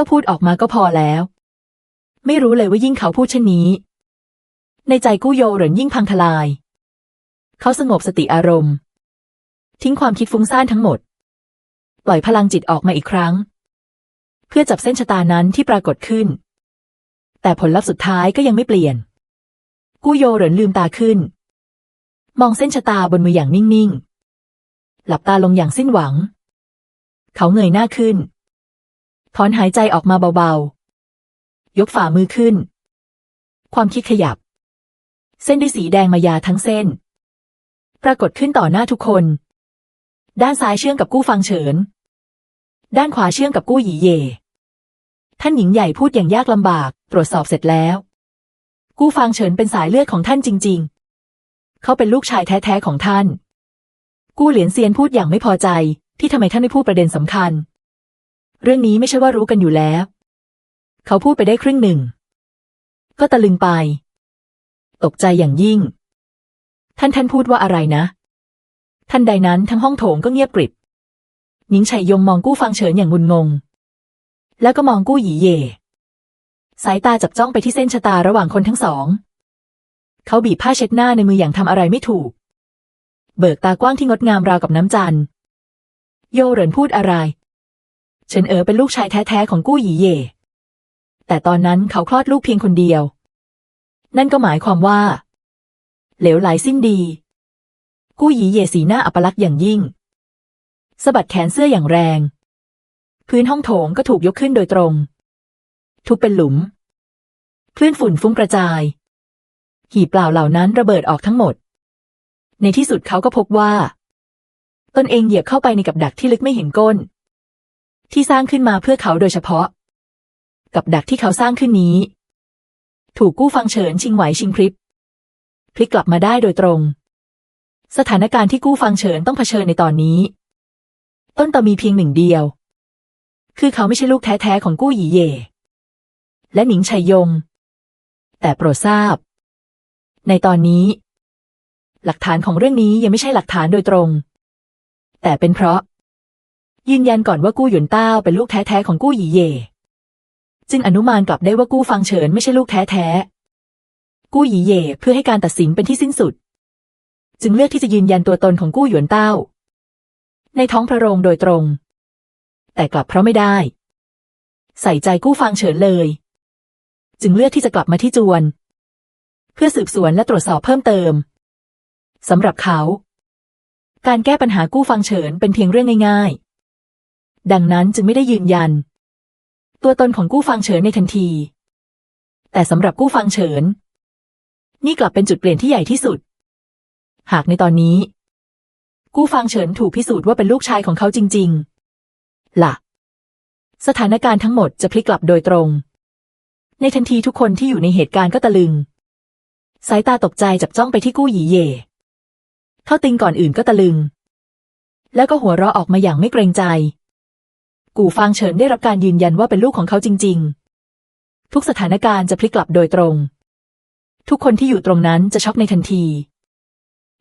จ้าพูดออกมาก็พอแล้ว ไม่รู้เลยว่ายิ่งเขาพูดเช่นนี้ ในใจกู้โยเหรินยิ่งพังทลาย เขาสงบสติอารมณ์ ทิ้งความคิดฟุ้งซ่านทั้งหมด ปล่อยพลังจิตออกมาอีกครั้ง เพื่อจับเส้นชะตานั้นที่ปรากฏขึ้น แต่ผลลัพธ์สุดท้ายก็ยังไม่เปลี่ยน กู้โยเหรินลืมตาขึ้น มองเส้นชะตาบนมืออย่างนิ่งๆ หลับตาลงอย่างสิ้นหวัง เขาเงยหน้าขึ้น ถอนหายใจออกมาเบาๆ ยกฝ่ามือขึ้น ความคิดขยับ เส้นด้วยสีแดงมายาทั้งเส้น ปรากฏขึ้นต่อหน้าทุกคน ด้านซ้ายเชื่องกับกู้ฟังเฉิน ด้านขวาเชื่องกับกู้หยีเย่ท่านหญิงใหญ่พูดอย่างยากลำบาก ตรวจสอบเสร็จแล้ว กู้ฟังเฉินเป็นสายเลือดของท่านจริง ๆ เขาเป็นลูกชายแท้ๆของท่าน กู้เหรียญเซียนพูดอย่างไม่พอใจที่ทำไมท่านไม่พูดประเด็นสำคัญ เรื่องนี้ไม่ใช่ว่ารู้กันอยู่แล้ว เขาพูดไปได้ครึ่งหนึ่ง ก็ตะลึงไป ตกใจอย่างยิ่ง ท่านท่านพูดว่าอะไรนะ ท่านใดนั้นทั้งห้องโถงก็เงียบกริบหญิงไฉยงมองกู้ฟังเฉินอย่างงุนงง แล้วก็มองกู้หยีเย่สายตาจับจ้องไปที่เส้นชะตาระหว่างคนทั้งสอง เขาบีบผ้าเช็ดหน้าในมืออย่างทำอะไรไม่ถูก เบิกตากว้างที่งดงามราวกับน้ำจันโยเหรินพูดอะไร เฉินเอ๋อเป็นลูกชายแท้ๆของกู้หยีเย่แต่ตอนนั้นเขาคลอดลูกเพียงคนเดียว นั่นก็หมายความว่า เหลวไหลสิ้นดี กู้หยีเย่สีหน้าอัปลักษณ์อย่างยิ่งสะบัดแขนเสื้ออย่างแรง พื้นห้องโถงก็ถูกยกขึ้นโดยตรง ทุบเป็นหลุม คลื่นฝุ่นฟุ้งกระจาย หีบเปล่าเหล่านั้นระเบิดออกทั้งหมด ในที่สุดเขาก็พบว่า ตนเองเหยียบเข้าไปในกับดักที่ลึกไม่เห็นก้น ที่สร้างขึ้นมาเพื่อเขาโดยเฉพาะ กับดักที่เขาสร้างขึ้นนี้ ถูกกู้ฟังเฉินชิงไหวชิงพริบพลิกกลับมาได้โดยตรง สถานการณ์ที่กู้ฟังเฉินต้องเผชิญในตอนนี้ ต้นตอมีเพียงหนึ่งเดียว คือเขาไม่ใช่ลูกแท้ๆของกู้หยีเย่และหนิงชัยยง แต่โปรดทราบ ในตอนนี้ หลักฐานของเรื่องนี้ยังไม่ใช่หลักฐานโดยตรง แต่เป็นเพราะ ยืนยันก่อนว่ากู้หยวนต้าเป็นลูกแท้ๆของกู้หยีเย่จึงอนุมานกลับได้ว่ากู้ฟังเฉินไม่ใช่ลูกแท้ๆกู้หยีเย่เพื่อให้การตัดสินเป็นที่สิ้นสุด จึงเลือกที่จะยืนยันตัวตนของกู้หยวนเต้า ในท้องพระโรงโดยตรง แต่กลับเพราะไม่ได้ ใส่ใจกู้ฟังเฉินเลย จึงเลือกที่จะกลับมาที่จวน เพื่อสืบสวนและตรวจสอบเพิ่มเติมสำหรับเขา การแก้ปัญหากู้ฟังเฉินเป็นเพียงเรื่องง่ายๆ ดังนั้นจึงไม่ได้ยืนยัน ตัวตนของกู้ฟังเฉินในทันที แต่สำหรับกู้ฟังเฉิน นี่กลับเป็นจุดเปลี่ยนที่ใหญ่ที่สุด หากในตอนนี้ กู้ฟังเฉินถูกพิสูจน์ว่าเป็นลูกชายของเขาจริง ๆ ล่ะ สถานการณ์ทั้งหมดจะพลิกกลับโดยตรง ในทันทีทุกคนที่อยู่ในเหตุการณ์ก็ตะลึง สายตาตกใจจับจ้องไปที่กู้หยีเย่เท่าติงก่อนอื่นก็ตะลึง แล้วก็หัวเราะออกมาอย่างไม่เกรงใจ กูฟางเฉินได้รับการยืนยันว่าเป็นลูกของเขาจริง ๆ ทุกสถานการณ์จะพลิกกลับโดยตรง ทุกคนที่อยู่ตรงนั้นจะช็อกในทันที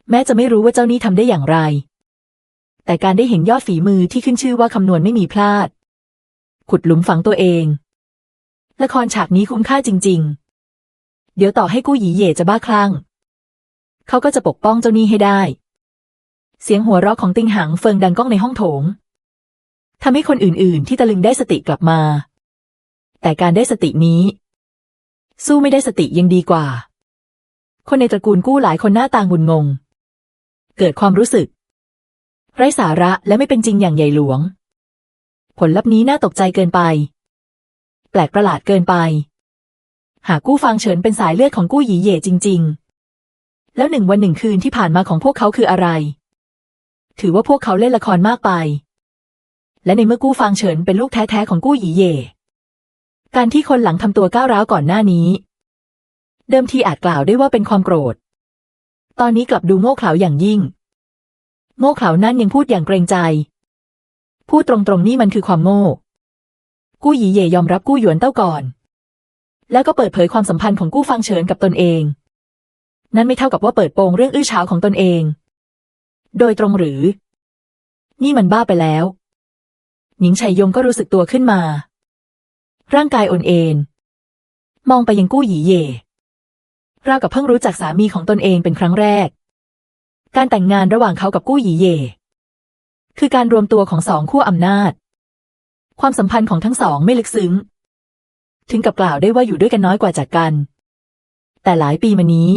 แม้จะไม่รู้ว่าเจ้านี่ทำได้อย่างไร แต่การได้เห็นยอดฝีมือที่ขึ้นชื่อว่าคำนวณไม่มีพลาด ขุดหลุมฝังตัวเอง ละครฉากนี้คุ้มค่าจริง ๆ เดี๋ยวต่อให้กู้หยีเย่จะบ้าคลั่ง เขาก็จะปกป้องเจ้านี่ให้ได้ เสียงหัวเราะของติงหังเฟิงดังก้องในห้องโถง ทำให้คนอื่นๆ ที่ตะลึงได้สติกลับมา แต่การได้สตินี้ สู้ไม่ได้สติยังดีกว่า คนในตระกูลกู้หลายคนหน้าตางบุญงง เกิดความรู้สึก ไร้สาระและไม่เป็นจริงอย่างใหญ่หลวง ผลลัพธ์นี้น่าตกใจเกินไป แปลกประหลาดเกินไป หากกู้ฟังเฉินเป็นสายเลือดของกู้หยีเย่จริง ๆ แล้วหนึ่งวันหนึ่งคืนที่ผ่านมาของพวกเขาคืออะไร ถือว่าพวกเขาเล่นละครมากไป และในเมื่อกู้ฟังเฉินเป็นลูกแท้ๆของกู้หยีเย่การที่คนหลังทำตัวก้าวร้าวก่อนหน้านี้ เดิมทีอาจกล่าวได้ว่าเป็นความโกรธ ตอนนี้กลับดูโง่เขลาอย่างยิ่งโง่เขลานั่นยังพูดอย่างเกรงใจ พูดตรงๆนี่มันคือความโง่ กู้หยีเย่ยอมรับกู้หยวนเต้าก่อน แล้วก็เปิดเผยความสัมพันธ์ของกู้ฟังเฉินกับตนเอง นั่นไม่เท่ากับว่าเปิดโปงเรื่องอื้อฉาวของตนเอง โดยตรงหรือ นี่มันบ้าไปแล้ว หญิงชัยยงก็รู้สึกตัวขึ้นมา ร่างกายโอนเอ็นมองไปยังกู้หยีเย่ราวกับเพิ่งรู้จักสามีของตนเองเป็นครั้งแรก การแต่งงานระหว่างเขากับกู้หยีเย่คือการรวมตัวของสองขั้วอำนาจ ความสัมพันธ์ของทั้งสองไม่ลึกซึ้ง ถึงกับกล่าวได้ว่าอยู่ด้วยกันน้อยกว่าจากกัน แต่หลายปีมานี้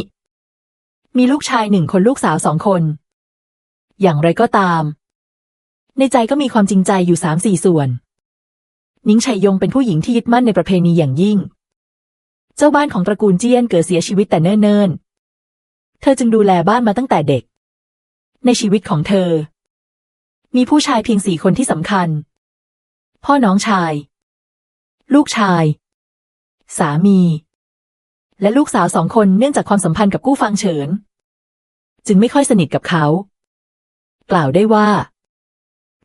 มีลูกชายหนึ่งคนลูกสาวสองคน อย่างไรก็ตาม ในใจก็มีความจริงใจอยู่สามสี่ส่วน นิ้งชัยยงเป็นผู้หญิงที่ยึดมั่นในประเพณีอย่างยิ่ง เจ้าบ้านของตระกูลเจี้ยนเกิดเสียชีวิตแต่เนิ่นๆ เธอจึงดูแลบ้านมาตั้งแต่เด็ก ในชีวิตของเธอ มีผู้ชายเพียงสี่คนที่สำคัญ พ่อน้องชาย ลูกชาย สามี และลูกสาวสองคนเนื่องจากความสัมพันธ์กับกู้ฟังเฉิน จึงไม่ค่อยสนิทกับเขา กล่าวได้ว่า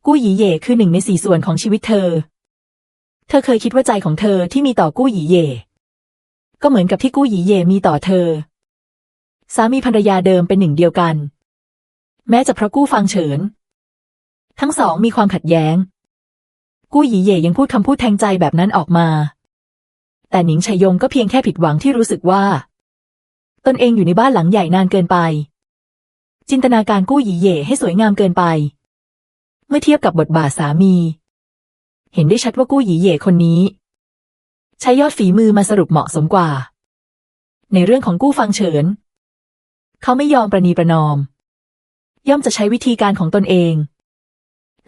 กู้หยีเย่คือหนึ่งในสี่ส่วนของชีวิตเธอ เธอเคยคิดว่าใจของเธอที่มีต่อกู้หยีเย่ก็เหมือนกับที่กู้หยีเย่มีต่อเธอ สามีภรรยาเดิมเป็นหนึ่งเดียวกัน แม้จะเพราะกู้ฟังเฉิน ทั้งสองมีความขัดแย้ง กู้หยีเย่ยังพูดคำพูดแทงใจแบบนั้นออกมา แต่หนิงชัยยงก็เพียงแค่ผิดหวังที่รู้สึกว่า ตนเองอยู่ในบ้านหลังใหญ่นานเกินไปจินตนาการกู้หยีเย่ให้สวยงามเกินไป เมื่อเทียบกับบทบาทสามี เห็นได้ชัดว่ากู้หยีเย่คนนี้ ใช้ยอดฝีมือมาสรุปเหมาะสมกว่า ในเรื่องของกู้ฟังเฉิน เขาไม่ยอมประนีประนอม ย่อมจะใช้วิธีการของตนเอง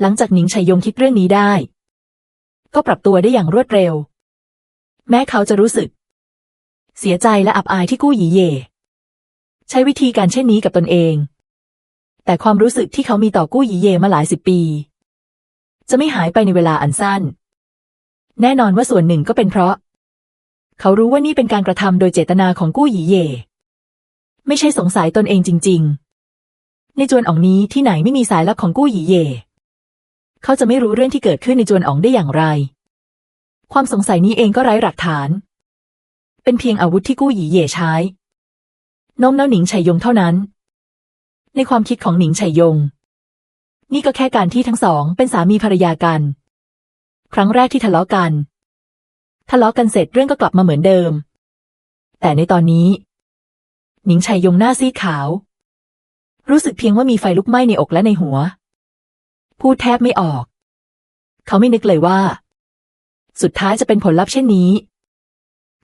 หลังจากหนิงชัยยงคิดเรื่องนี้ได้ ก็ปรับตัวได้อย่างรวดเร็ว แม้เขาจะรู้สึก เสียใจและอับอายที่กู้หยีเย่ใช้วิธีการเช่นนี้กับตนเอง แต่ความรู้สึกที่เขามีต่อกู้หยีเยมาหลายสิบปี จะไม่หายไปในเวลาอันสั้น แน่นอนว่าส่วนหนึ่งก็เป็นเพราะ เขารู้ว่านี่เป็นการกระทำโดยเจตนาของกู้หยีเย ไม่ใช่สงสัยตนเองจริง ๆ ในจวนอ๋องนี้ที่ไหนไม่มีสายลับของกู้หยีเย เขาจะไม่รู้เรื่องที่เกิดขึ้นในจวนอ๋องได้อย่างไร ความสงสัยนี้เองก็ไร้หลักฐาน เป็นเพียงอาวุธที่กู้หยีเย่ใช้น้มน้าวหนิงชัยยงเท่านั้น ในความคิดของหนิงชัยยง นี่ก็แค่การที่ทั้งสองเป็นสามีภรรยากัน ครั้งแรกที่ทะเลาะกัน ทะเลาะกันเสร็จเรื่องก็กลับมาเหมือนเดิม แต่ในตอนนี้ หนิงชัยยงหน้าซีดขาว รู้สึกเพียงว่ามีไฟลุกไหม้ในอกและในหัว พูดแทบไม่ออก เขาไม่นึกเลยว่า สุดท้ายจะเป็นผลลัพธ์เช่นนี้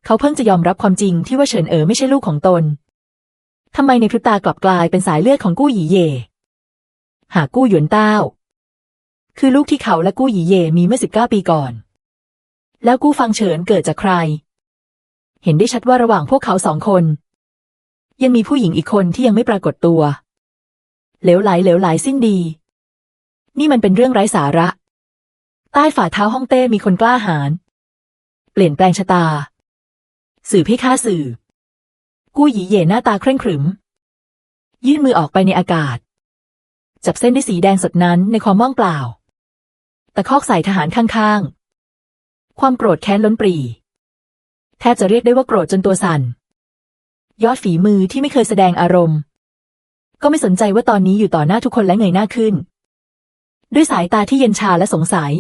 เขาเพิ่งจะยอมรับความจริงที่ว่าเฉินเอ๋อไม่ใช่ลูกของตน ทำไมในพริบตากลับกลายเป็นสายเลือดของกู้หยีเย่หากกู้หยวนเต้า คือลูกที่เขาและกู้หยีเย่มีเมื่อสิบเก้าปีก่อน แล้วกู้ฟังเฉินเกิดจากใคร เห็นได้ชัดว่าระหว่างพวกเขาสองคน ยังมีผู้หญิงอีกคนที่ยังไม่ปรากฏตัว เหลวไหลเหลวไหลสิ้นดี นี่มันเป็นเรื่องไร้สาระ ใต้ฝ่าเท้าห้องเต้มีคนกล้าหาญเปลี่ยนแปลงชะตา สื่อให้ข้าสื่อ กู้หยีเย่หน้าตาเคร่งขรึม ยื่นมือออกไปในอากาศ จับเส้นด้วยสีแดงสดนั้นในความว่างเปล่า ตะคอกใส่ทหารข้างๆ ความโกรธแค้นล้นปรี แทบจะเรียกได้ว่าโกรธจนตัวสั่น ยอดฝีมือที่ไม่เคยแสดงอารมณ์ ก็ไม่สนใจว่าตอนนี้อยู่ต่อหน้าทุกคนและเงยหน้าขึ้น ด้วยสายตาที่เย็นชาและสงสัย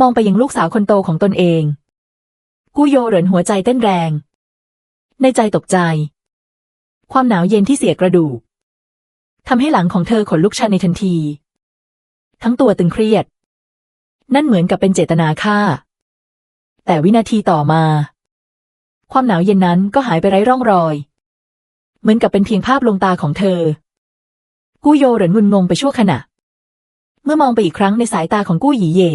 มองไปยังลูกสาวคนโตของตนเอง กู้โยเหรินหัวใจเต้นแรง ในใจตกใจ ความหนาวเย็นที่เสียกระดูกทำให้หลังของเธอขนลุกชันในทันที ทั้งตัวตึงเครียด นั่นเหมือนกับเป็นเจตนาฆ่า แต่วินาทีต่อมา ความหนาวเย็นนั้นก็หายไปไร้ร่องรอย เหมือนกับเป็นเพียงภาพลวงตาของเธอ กู้โยเหรินงุนงงไปชั่วขณะ เมื่อมองไปอีกครั้งในสายตาของกู้หยีเย่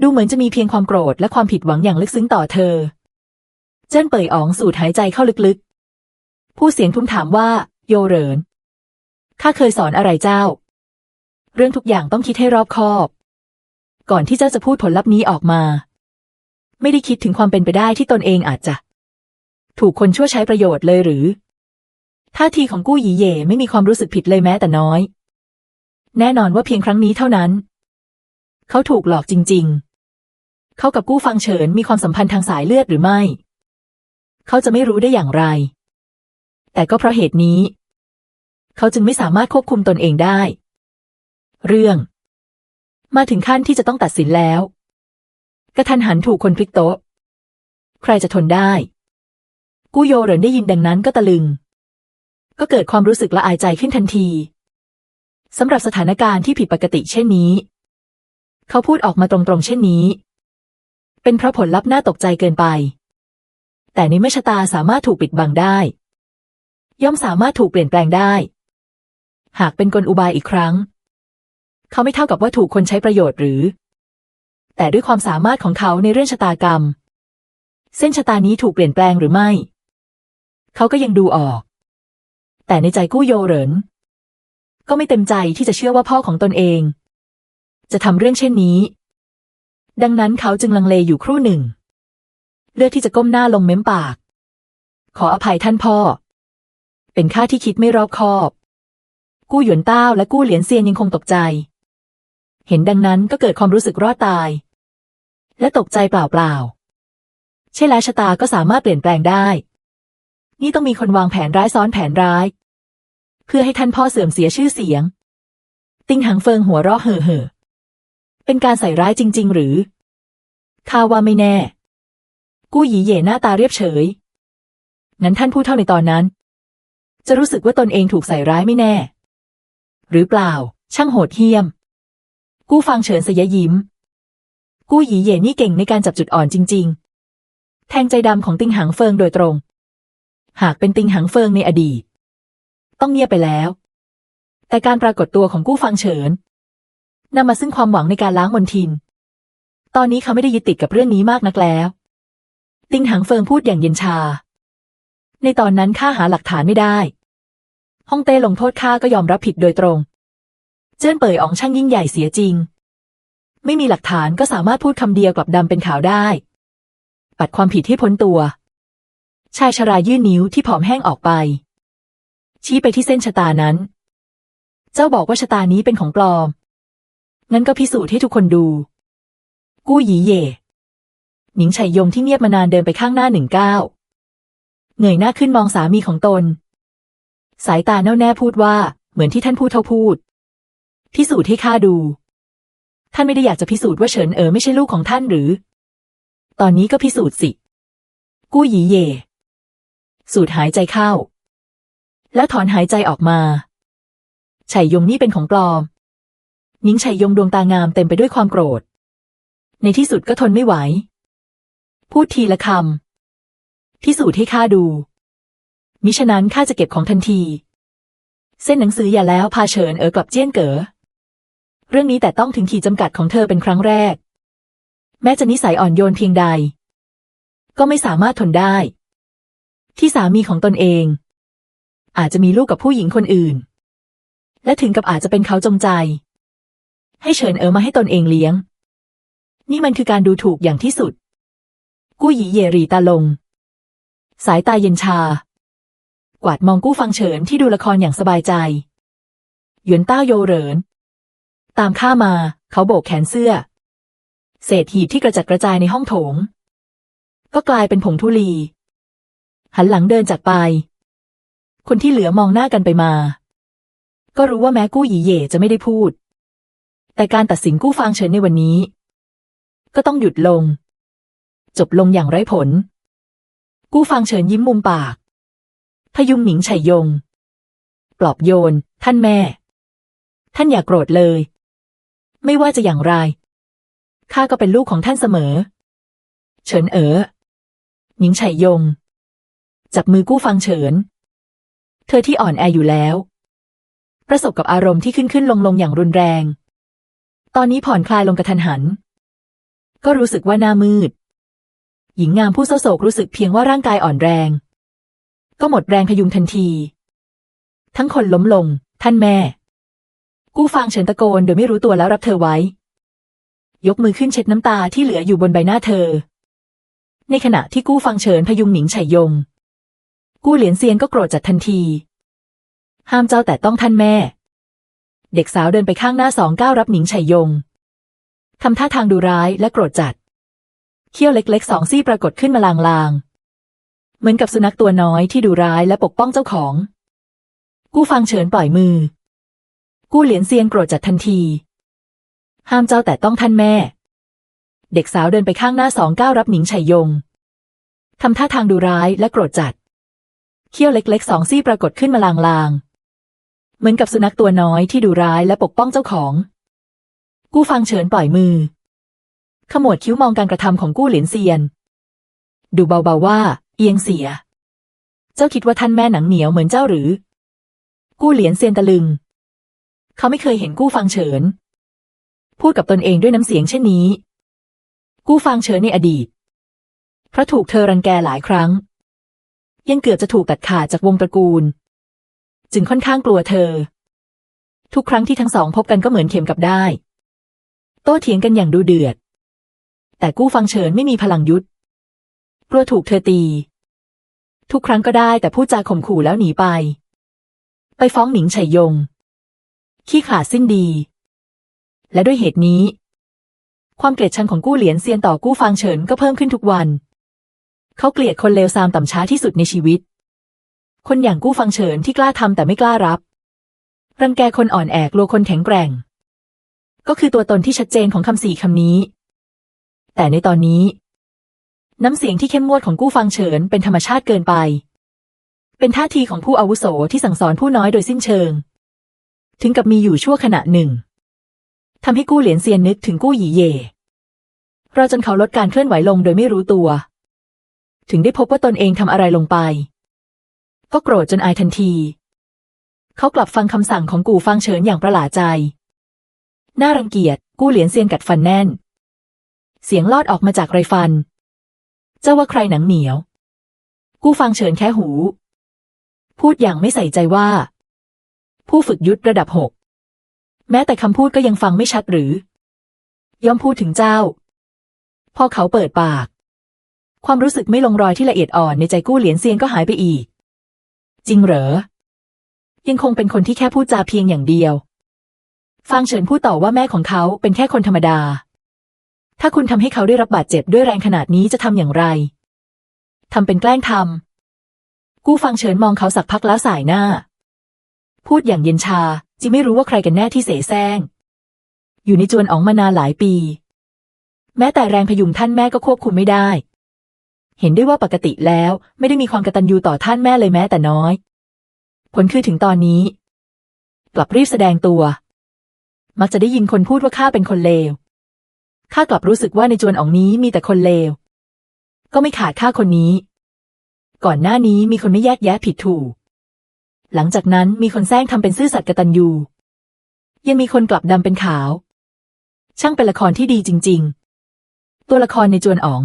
ดูเหมือนจะมีเพียงความโกรธและความผิดหวังอย่างลึกซึ้งต่อเธอ เจิ้นเป่ยอ๋องสูดหายใจเข้าลึกๆ ผู้เสียงทุ้มถามว่า โยเหรินข้าเคยสอนอะไรเจ้า เรื่องทุกอย่างต้องคิดให้รอบคอบ ก่อนที่เจ้าจะพูดผลลัพธ์นี้ออกมา ไม่ได้คิดถึงความเป็นไปได้ที่ตนเองอาจจะ ถูกคนชั่วใช้ประโยชน์เลยหรือท่าทีของกู้หยีเย่ไม่มีความรู้สึกผิดเลยแม้แต่น้อย แน่นอนว่าเพียงครั้งนี้เท่านั้น เขาถูกหลอกจริง ๆ เขากับกู้ฟังเฉินมีความสัมพันธ์ทางสายเลือดหรือไม่ เขาจะไม่รู้ได้อย่างไร แต่ก็เพราะเหตุนี้ เขาจึงไม่สามารถควบคุมตนเองได้ เรื่อง มาถึงขั้นที่จะต้องตัดสินแล้ว กระทันหันถูกคนพลิกโต๊ะ ใครจะทนได้ กู้โยเหรินได้ยินดังนั้นก็ตะลึง ก็เกิดความรู้สึกละอายใจขึ้นทันทีสำหรับสถานการณ์ที่ผิดปกติเช่นนี้ เขาพูดออกมาตรงๆเช่นนี้ เป็นเพราะผลลัพธ์น่าตกใจเกินไป แต่ในเมื่อชะตาสามารถถูกปิดบังได้ ย่อมสามารถถูกเปลี่ยนแปลงได้ หากเป็นกลอุบายอีกครั้ง เขาไม่เท่ากับว่าถูกคนใช้ประโยชน์หรือ แต่ด้วยความสามารถของเขาในเรื่องชะตากรรม เส้นชะตานี้ถูกเปลี่ยนแปลงหรือไม่ เขาก็ยังดูออก แต่ในใจกู้โยเหรินก็ไม่เต็มใจที่จะเชื่อว่าพ่อของตนเอง จะทำเรื่องเช่นนี้ ดังนั้นเขาจึงลังเลอยู่ครู่หนึ่ง เลือกที่จะก้มหน้าลงเม้มปาก ขออภัยท่านพ่อ เป็นข้าที่คิดไม่รอบคอบ กู้หยวนต้าและกู้เหลียนเซียนยังคงตกใจ เห็นดังนั้นก็เกิดความรู้สึกรอดตาย และตกใจเปล่าๆใช่แล้วชะตาก็สามารถเปลี่ยนแปลงได้ นี่ต้องมีคนวางแผนร้ายซ้อนแผนร้าย เพื่อให้ท่านพ่อเสื่อมเสียชื่อเสียง ติงหังเฟิงหัวเราะเห่อเห่อเป็นการใส่ร้ายจริง ๆ หรือข้าว่าไม่แน่ กู้หยีเย่หน้าตาเรียบเฉยงั้นท่านผู้เท่าในตอนนั้น จะรู้สึกว่าตนเองถูกใส่ร้ายไม่แน่ หรือเปล่า ช่างโหดเหี้ยม กู้ฟังเฉินสยยิ้ม กู้หยีเย่นี่เก่งในการจับจุดอ่อนจริง ๆ แทงใจดำของติงหังเฟิงโดยตรง หากเป็นติงหังเฟิงในอดีต ต้องเงียบไปแล้ว แต่การปรากฏตัวของกู้ฟังเฉินนำมาซึ่งความหวังในการล้างมนทิน ตอนนี้เขาไม่ได้ยึดติดกับเรื่องนี้มากนักแล้ว ติงหังเฟิงพูดอย่างเย็นชา ในตอนนั้นข้าหาหลักฐานไม่ได้ฮ่องเต้ลงโทษข้าก็ยอมรับผิดโดยตรง เจิ้นเป่ยอ๋องช่างยิ่งใหญ่เสียจริง ไม่มีหลักฐานก็สามารถพูดคำเดียวกลับดำเป็นขาวได้ ปัดความผิดให้พ้นตัว ชายชรายื่นนิ้วที่ผอมแห้งออกไป ชี้ไปที่เส้นชะตานั้น เจ้าบอกว่าชะตานี้เป็นของปลอม งั้นก็พิสูจน์ให้ทุกคนดู กู้หยีเย่ หนิงไฉยงที่เงียบมานานเดินไปข้างหน้าหนึ่งก้าวเงยหน้าขึ้นมองสามีของตน สายตาแน่วแน่พูดว่า เหมือนที่ท่านพูดเท่าพูด พิสูจน์ให้ข้าดู ท่านไม่ได้อยากจะพิสูจน์ว่าเฉินเอ๋อไม่ใช่ลูกของท่านหรือ ตอนนี้ก็พิสูจน์สิ กู้หยีเย่สูดหายใจเข้า แล้วถอนหายใจออกมาไฉยงนี่เป็นของปลอมหญิงไฉยงดวงตางามเต็มไปด้วยความโกรธ ในที่สุดก็ทนไม่ไหว พูดทีละคำ พิสูจน์ให้ข้าดู มิฉะนั้นข้าจะเก็บของทันที เส้นหนังสืออย่าแล้วพาเฉินเอ๋อกลับเจี้ยนเก๋อ เรื่องนี้แต่ต้องถึงขีดจำกัดของเธอเป็นครั้งแรก แม้จะนิสัยอ่อนโยนเพียงใด ก็ไม่สามารถทนได้ ที่สามีของตนเอง อาจจะมีลูกกับผู้หญิงคนอื่น และถึงกับอาจจะเป็นเขาจงใจ ให้เฉินเอ๋อมาให้ตนเองเลี้ยง นี่มันคือการดูถูกอย่างที่สุด กู้หยีเยรีตาลง สายตาเย็นชา กวาดมองกู้ฟังเฉินที่ดูละครอย่างสบายใจหยวนต้าโยเหริน ตามข้ามา เขาโบกแขนเสื้อ เศษหีบที่กระจัดกระจายในห้องโถง ก็กลายเป็นผงธุลี หันหลังเดินจากไป คนที่เหลือมองหน้ากันไปมา ก็รู้ว่าแม้กู้หยีเย่จะไม่ได้พูด แต่การตัดสินกู้ฟางเฉินในวันนี้ ก็ต้องหยุดลง จบลงอย่างไร้ผล กู้ฟางเฉินยิ้มมุมปาก พยุงหนิงไฉยง ปลอบโยน ท่านแม่ ท่านอย่ากโกรธเลย ไม่ว่าจะอย่างไร ข้าก็เป็นลูกของท่านเสมอ เฉินเอ๋อหนิงไฉยง จับมือกู้ฟังเฉิน เธอที่อ่อนแออยู่แล้ว ประสบกับอารมณ์ที่ขึ้นขึ้นลงลงอย่างรุนแรง ตอนนี้ผ่อนคลายลงกระทันหัน ก็รู้สึกว่าหน้ามืด หญิงงามผู้เศร้าโศกรู้สึกเพียงว่าร่างกายอ่อนแรง ก็หมดแรงพยุงทันที ทั้งคนล้มลง ท่านแม่ กู้ฟางเฉินตะโกนโดยไม่รู้ตัวแล้วรับเธอไว้ ยกมือขึ้นเช็ดน้ำตาที่เหลืออยู่บนใบหน้าเธอ ในขณะที่กู้ฟังเฉินพยุงหนิงไฉยง กู้เหลียนเซียนก็โกรธจัดทันที ห้ามเจ้าแต่ต้องท่านแม่ เด็กสาวเดินไปข้างหน้าสองก้าวรับหนิงไฉยงทำท่าทางดูร้ายและโกรธจัด เขี้ยวเล็กๆสองซี่ปรากฏขึ้นมาลางๆ เหมือนกับสุนัขตัวน้อยที่ดูร้ายและปกป้องเจ้าของ กู้ฟังเฉินปล่อยมือ กู้เหลียนเซียนโกรธจัดทันที ห้ามเจ้าแต่ต้องท่านแม่ เด็กสาวเดินไปข้างหน้าสองก้าวรับหนิงไฉยงทำท่าทางดูร้ายและโกรธจัด เขี้ยวเล็กๆสองซี่ปรากฏขึ้นมาลางๆ เหมือนกับสุนัขตัวน้อยที่ดูร้ายและปกป้องเจ้าของ กู้ฟังเฉินปล่อยมือ ขมวดคิ้วมองการกระทำของกู้เหลียนเซียน ดูเบาๆว่า เอียงเสีย เจ้าคิดว่าท่านแม่หนังเหนียวเหมือนเจ้าหรือ กู้เหลียนเซียนตะลึง เขาไม่เคยเห็นกู้ฟังเฉิน พูดกับตนเองด้วยน้ำเสียงเช่นนี้ กู้ฟังเฉินในอดีต เพราะถูกเธอรังแกหลายครั้ง ยังเกือบจะถูกตัดขาดจากวงตระกูล จึงค่อนข้างกลัวเธอ ทุกครั้งที่ทั้งสองพบกันก็เหมือนเข็มกับได้ โต้เถียงกันอย่างดูเดือด แต่กู้ฟังเฉินไม่มีพลังยุทธกลัวถูกเธอตี ทุกครั้งก็ได้แต่พูดจาข่มขู่แล้วหนีไป ไปฟ้องหนิงไฉยง ขี้ขลาดสิ้นดี และด้วยเหตุนี้ ความเกลียดชังของกู้เหลียนเซียนต่อกู้ฟางเฉินก็เพิ่มขึ้นทุกวัน เขาเกลียดคนเลวทรามต่ำช้าที่สุดในชีวิต คนอย่างกู้ฟังเฉินที่กล้าทำแต่ไม่กล้ารับ รังแกคนอ่อนแอกลัวคนแข็งแกร่ง ก็คือตัวตนที่ชัดเจนของคำสี่คำนี้ แต่ในตอนนี้ น้ำเสียงที่เข้มงวดของกู้ฟังเฉินเป็นธรรมชาติเกินไป เป็นท่าทีของผู้อาวุโสที่สั่งสอนผู้น้อยโดยสิ้นเชิง ถึงกับมีอยู่ชั่วขณะหนึ่งทำให้กู้เหลียนเซียนนึกถึงกู้หยีเย่รอจนเขาลดการเคลื่อนไหวลงโดยไม่รู้ตัว ถึงได้พบว่าตนเองทำอะไรลงไป ก็โกรธจนอายทันที เขากลับฟังคำสั่งของกูฟังเฉินอย่างประหลาดใจ น่ารังเกียจ กู้เหลียนเซียนกัดฟันแน่น เสียงลอดออกมาจากไรฟัน เจ้าว่าใครหนังเหนียว กู้ฟังเฉินแค่หู พูดอย่างไม่ใส่ใจว่า ผู้ฝึกยุทธระดับหก แม้แต่คำพูดก็ยังฟังไม่ชัดหรือ ย่อมพูดถึงเจ้า พอเขาเปิดปาก ความรู้สึกไม่ลงรอยที่ละเอียดอ่อนในใจกู้เหลียนเซียนก็หายไปอีก จริงเหรอ ยังคงเป็นคนที่แค่พูดจาเพียงอย่างเดียว ฟังเฉินพูดต่อว่าแม่ของเขาเป็นแค่คนธรรมดา ถ้าคุณทำให้เขาได้รับบาดเจ็บด้วยแรงขนาดนี้จะทำอย่างไรทำเป็นแกล้งทำกู้ฟังเฉินมองเขาสักพักแล้วสายหน้า พูดอย่างเย็นชาจิไม่รู้ว่าใครกันแน่ที่เสแสร้ง อยู่ในจวนอ๋องมานานหลายปี แม้แต่แรงพยุงท่านแม่ก็ควบคุมไม่ได้ เห็นได้ว่าปกติแล้วไม่ได้มีความกตัญญูต่อท่านแม่เลยแม้แต่น้อย ผลคือถึงตอนนี้ กลับรีบแสดงตัว มักจะได้ยินคนพูดว่าข้าเป็นคนเลว ข้ากลับรู้สึกว่าในจวนอ๋องนี้มีแต่คนเลว ก็ไม่ขาดข้าคนนี้ ก่อนหน้านี้มีคนไม่แยกแยะผิดถูก หลังจากนั้นมีคนแซงทำเป็นซื่อสัตย์กตัญญูยังมีคนกลับดำเป็นขาว ช่างเป็นละครที่ดีจริง ๆ ตัวละครในจวนอ๋อง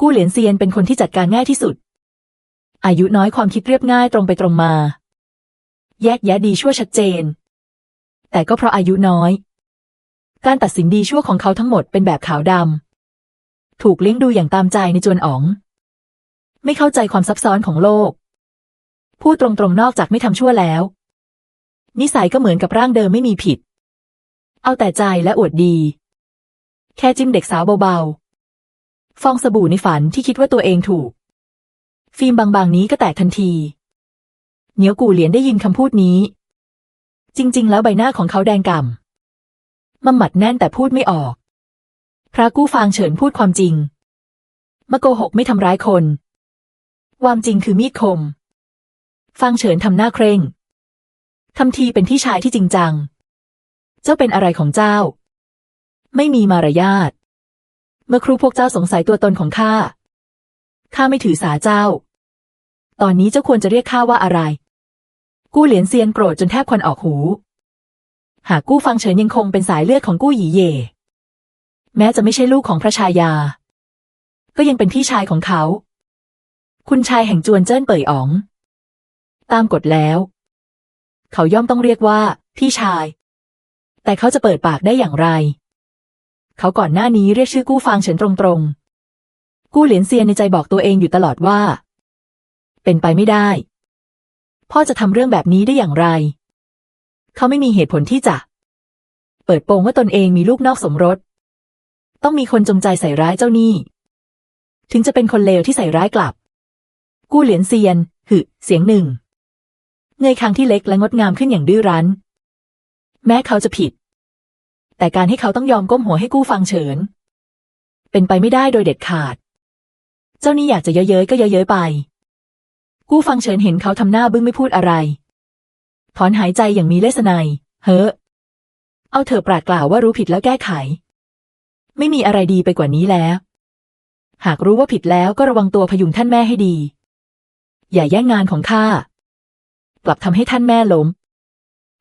กู้เหลียนเซียนเป็นคนที่จัดการง่ายที่สุด อายุน้อยความคิดเรียบง่ายตรงไปตรงมา แยกแยะดีชั่วชัดเจน แต่ก็เพราะอายุน้อย การตัดสินดีชั่วของเขาทั้งหมดเป็นแบบขาวดำ ถูกเลี้ยงดูอย่างตามใจในจวนอ๋อง ไม่เข้าใจความซับซ้อนของโลก พูดตรงๆนอกจากไม่ทำชั่วแล้ว นิสัยก็เหมือนกับร่างเดิมไม่มีผิด เอาแต่ใจและอวดดี แค่จิ้มเด็กสาวเบาๆ ฟองสบู่ในฝันที่คิดว่าตัวเองถูก ฟิล์มบางๆนี้ก็แตกทันที เหนียวกู่เหลียนได้ยินคำพูดนี้ จริง ๆ แล้วใบหน้าของเขาแดงก่ำ มำหมัดแน่นแต่พูดไม่ออก พระกู้ฟางเฉินพูดความจริงมาโกหกไม่ทำร้ายคน ความจริงคือมีดคม ฟางเฉินทำหน้าเคร่งทำทีเป็นพี่ชายที่จริงจัง เจ้าเป็นอะไรของเจ้า ไม่มีมารยาท เมื่อครูพวกเจ้าสงสัยตัวตนของข้า ข้าไม่ถือสาเจ้า ตอนนี้เจ้าควรจะเรียกข้าว่าอะไร กู้เหลียนเซียนโกรธจนแทบควันออกหู หากกู้ฟังเฉินยังคงเป็นสายเลือดของกู้หยีเย่ แม้จะไม่ใช่ลูกของพระชายา ก็ยังเป็นพี่ชายของเขา คุณชายแห่งจวนเจิ้นเป่ยอ๋อง ตามกฎแล้ว เขาย่อมต้องเรียกว่า พี่ชาย แต่เขาจะเปิดปากได้อย่างไร เขาก่อนหน้านี้เรียกชื่อกู้ฟางเฉินตรงๆ กู้เหลียนเซียนในใจบอกตัวเองอยู่ตลอดว่า เป็นไปไม่ได้ พ่อจะทำเรื่องแบบนี้ได้อย่างไร เขาไม่มีเหตุผลที่จะ เปิดโปงว่าตนเองมีลูกนอกสมรส ต้องมีคนจงใจใส่ร้ายเจ้าหนี้ ถึงจะเป็นคนเลวที่ใส่ร้ายกลับ กู้เหลียนเซียน หึ เสียงหนึ่งเงยคางที่เล็กและงดงามขึ้นอย่างดื้อรั้น แม้เขาจะผิด แต่การให้เขาต้องยอมก้มหัวให้กู้ฟังเฉิน เป็นไปไม่ได้โดยเด็ดขาด เจ้านี่อยากจะเย้ยๆก็เย้ยๆไป กู้ฟังเฉินเห็นเขาทำหน้าบึ้งไม่พูดอะไร ถอนหายใจอย่างมีเลสไนยเฮ้อ เอาเถอปราดกล่าวว่ารู้ผิดแล้วแก้ไข ไม่มีอะไรดีไปกว่านี้แล้ว หากรู้ว่าผิดแล้วก็ระวังตัวพยุงท่านแม่ให้ดี อย่าแย่งงานของข้า กลับทำให้ท่านแม่ล้ม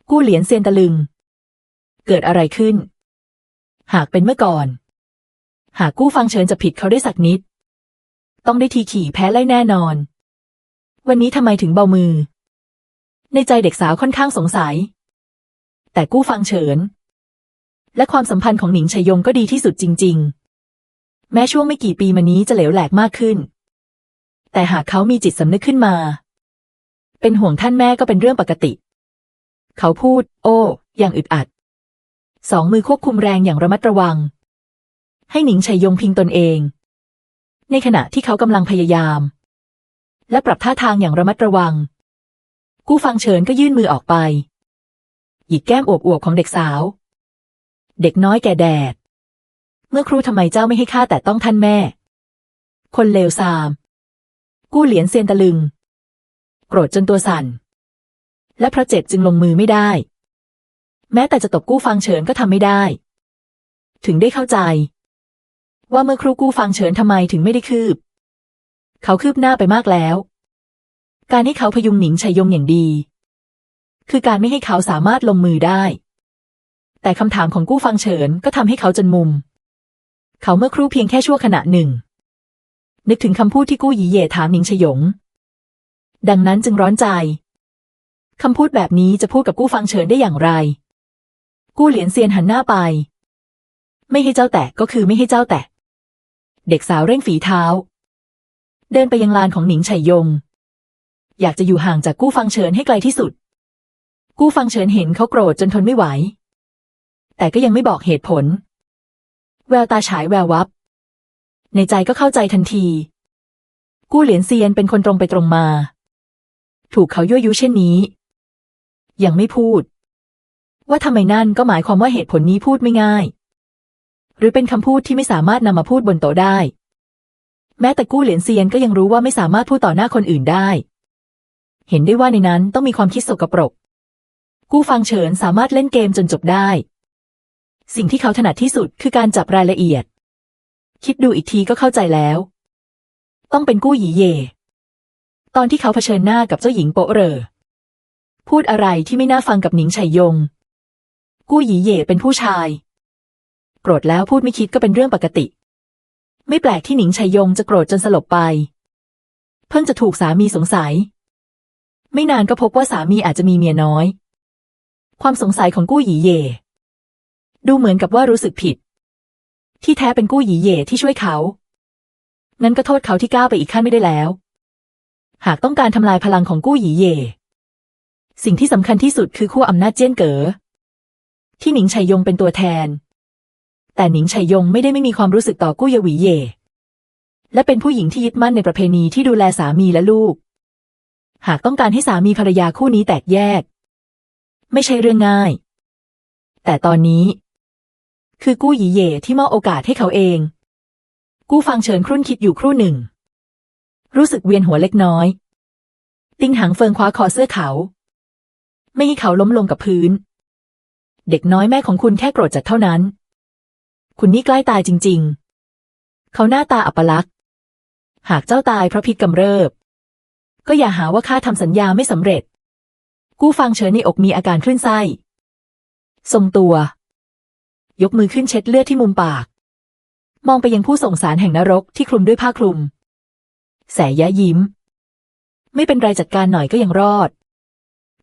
กู้เหรียญเซียนตะลึง เกิดอะไรขึ้น หากเป็นเมื่อก่อน หากกู้ฟังเฉินจะผิดเขาได้สักนิด ต้องได้ทีขี่แพ้ไล่แน่นอน วันนี้ทำไมถึงเบามือ ในใจเด็กสาวค่อนข้างสงสัย แต่กู้ฟังเฉิน และความสัมพันธ์ของหนิงชัยยงก็ดีที่สุดจริง ๆ แม้ช่วงไม่กี่ปีมานี้จะเหลวแหลกมากขึ้น แต่หากเขามีจิตสำนึกขึ้นมา เป็นห่วงท่านแม่ก็เป็นเรื่องปกติ เขาพูด โอ้ อย่างอึดอัด สองมือควบคุมแรงอย่างระมัดระวัง ให้หนิงชัยยงพิงตนเอง ในขณะที่เขากำลังพยายาม และปรับท่าทางอย่างระมัดระวัง กู้ฟังเฉินก็ยื่นมือออกไป หยิกแก้มอวบๆของเด็กสาว เด็กน้อยแก่แดด เมื่อครูทำไมเจ้าไม่ให้ข้าแต่ต้องท่านแม่ คนเลวทราม กู้เหรียญเซียนตะลึง โกรธจนตัวสั่น และพระเจ็ดจึงลงมือไม่ได้ แม้แต่จะตบกู้ฟังเฉินก็ทำไม่ได้ ถึงได้เข้าใจ ว่าเมื่อครูกู้ฟังเฉินทำไมถึงไม่ได้คืบ เขาคืบหน้าไปมากแล้ว การให้เขาพยุงหนิงชัยยงอย่างดี คือการไม่ให้เขาสามารถลงมือได้ แต่คำถามของกู้ฟังเฉินก็ทำให้เขาจนมุม เขาเมื่อครู่เพียงแค่ชั่วขณะหนึ่ง นึกถึงคำพูดที่กู้หยีเย่ถามหนิงชยง ดังนั้นจึงร้อนใจคำพูดแบบนี้จะพูดกับกู้ฟังเฉินได้อย่างไร กู้เหรียญเซียนหันหน้าไป ไม่ให้เจ้าแตะก็คือไม่ให้เจ้าแตะ เด็กสาวเร่งฝีเท้า เดินไปยังลานของหนิงไฉยง อยากจะอยู่ห่างจากกู้ฟังเฉินให้ไกลที่สุด กู้ฟังเฉินเห็นเขาโกรธจนทนไม่ไหว แต่ก็ยังไม่บอกเหตุผล แววตาฉายแวววับ ในใจก็เข้าใจทันที กู้เหรียญเซียนเป็นคนตรงไปตรงมา ถูกเขายั่วยุเช่นนี้ ยังไม่พูด ว่าทำไมนั่นก็หมายความว่าเหตุผลนี้พูดไม่ง่าย หรือเป็นคำพูดที่ไม่สามารถนำมาพูดบนโต๊ะได้ แม้แต่กู้เหรียญเซียนก็ยังรู้ว่าไม่สามารถพูดต่อหน้าคนอื่นได้ เห็นได้ว่าในนั้นต้องมีความคิดสกปรก กู้ฟังเฉินสามารถเล่นเกมจนจบได้ สิ่งที่เขาถนัดที่สุดคือการจับรายละเอียด คิดดูอีกทีก็เข้าใจแล้ว ต้องเป็นกู้หยีเย่ตอนที่เขาเผชิญหน้ากับเจ้าหญิงโปะเรอ พูดอะไรที่ไม่น่าฟังกับหนิงไฉยง กู้หยีเย่เป็นผู้ชาย โกรธแล้วพูดไม่คิดก็เป็นเรื่องปกติ ไม่แปลกที่หนิงไฉยงจะโกรธจนสลบไป เพิ่งจะถูกสามีสงสัย ไม่นานก็พบว่าสามีอาจจะมีเมียน้อย ความสงสัยของกู้หยีเย่ ดูเหมือนกับว่ารู้สึกผิด ที่แท้เป็นกู้หยีเย่ที่ช่วยเขางั้นก็โทษเขาที่ก้าวไปอีกขั้นไม่ได้แล้ว หากต้องการทำลายพลังของกู้หยีเย่ สิ่งที่สำคัญที่สุดคือขั้วอำนาจเจี้ยนเก๋อที่หนิงชัยยงเป็นตัวแทน แต่หนิงชัยยงไม่ได้ไม่มีความรู้สึกต่อกู้ยหวีเย่ และเป็นผู้หญิงที่ยึดมั่นในประเพณีที่ดูแลสามีและลูก หากต้องการให้สามีภรรยาคู่นี้แตกแยก ไม่ใช่เรื่องง่าย แต่ตอนนี้ คือกู้หยีเย่ที่มอบโอกาสให้เขาเอง กู้ฟังเฉินครุ่นคิดอยู่ครู่หนึ่ง รู้สึกเวียนหัวเล็กน้อย ติงหางเฟิงคว้าคอเสื้อเขา ไม่ให้เขาล้มลงกับพื้น เด็กน้อยแม่ของคุณแค่โกรธจัดเท่านั้น คุณนี่ใกล้ตายจริง ๆ เขาหน้าตาอัปลักษ์หากเจ้าตายเพราะพิษกำเริบ ก็อย่าหาว่าข้าทำสัญญาไม่สำเร็จ กู้ฟังเฉินในอกมีอาการคลื่นไส้ทรงตัว ยกมือขึ้นเช็ดเลือดที่มุมปาก มองไปยังผู้ส่งสารแห่งนรกที่คลุมด้วยผ้าคลุม แสยะยิ้ม ไม่เป็นไรจัดการหน่อยก็ยังรอด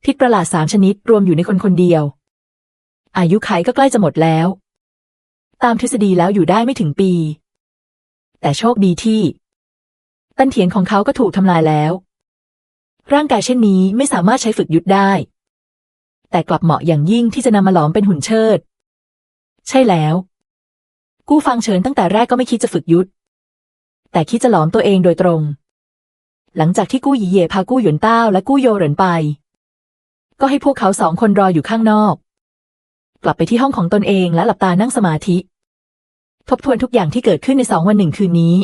พิษประหลาดสามชนิดรวมอยู่ในคนคนเดียว อายุไขก็ใกล้จะหมดแล้ว ตามทฤษฎีแล้วอยู่ได้ไม่ถึงปี แต่โชคดีที่ ตันเถียนของเขาก็ถูกทำลายแล้ว ร่างกายเช่นนี้ไม่สามารถใช้ฝึกยุดได้ แต่กลับเหมาะอย่างยิ่งที่จะนำมาหลอมเป็นหุ่นเชิด ใช่แล้ว กู้ฟังเฉินตั้งแต่แรกก็ไม่คิดจะฝึกยุดแต่คิดจะหลอมตัวเองโดยตรง หลังจากที่กู้หยีเย่พากู้หยวนเต้าและกู้โยเหรินไป ก็ให้พวกเขาสองคนรออยู่ข้างนอก กลับไปที่ห้องของตนเองและหลับตานั่งสมาธิ ทบทวนทุกอย่างที่เกิดขึ้นในสองวันหนึ่งคืนนี้